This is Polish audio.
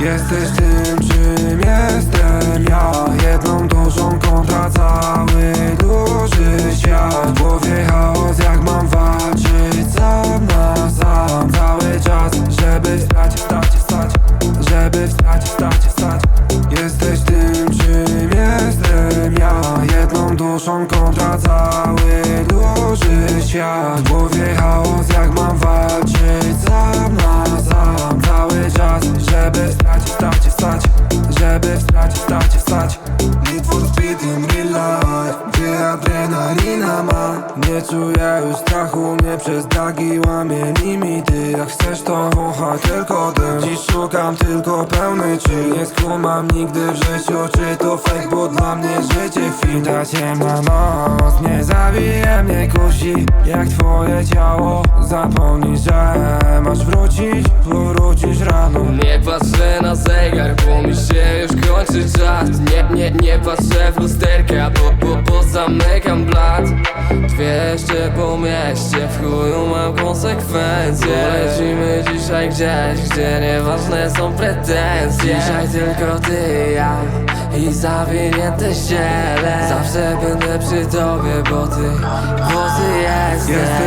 Jesteś tym, czym jestem. Ja Jedną dużą kontra cały duży świat. W głowie chaos jak mam walczyć sam na sam. Cały czas, żeby stać, stać, stać Żeby stać, stać, stać Jesteś tym, czym jestem. Ja Jedną duszą kontra cały duży świat. W Nie czuję już strachu Nie przez dragi łamie limity. Jak chcesz to wącha tylko dym Dziś szukam tylko pełny czy. Nie skumam nigdy w życiu Czy to fake, bo dla mnie życie film Ta ciemna noc nie zabije mnie kusi. Jak twoje ciało Zapomnij, że masz wrócić Powrócisz rano. Nie patrzę na zegar, bo mi się już kończy czas. Nie, nie, nie patrzę w lusterkę, bo, bo, bo zamykam blat Dwie jeszcze po mieście, w chuju mam konsekwencje. Lecimy dzisiaj gdzieś, gdzie nieważne są pretensje. Dzisiaj tylko ty, ja i zawinięte ziele Zawsze będę przy tobie, bo ty, bo ty jesteś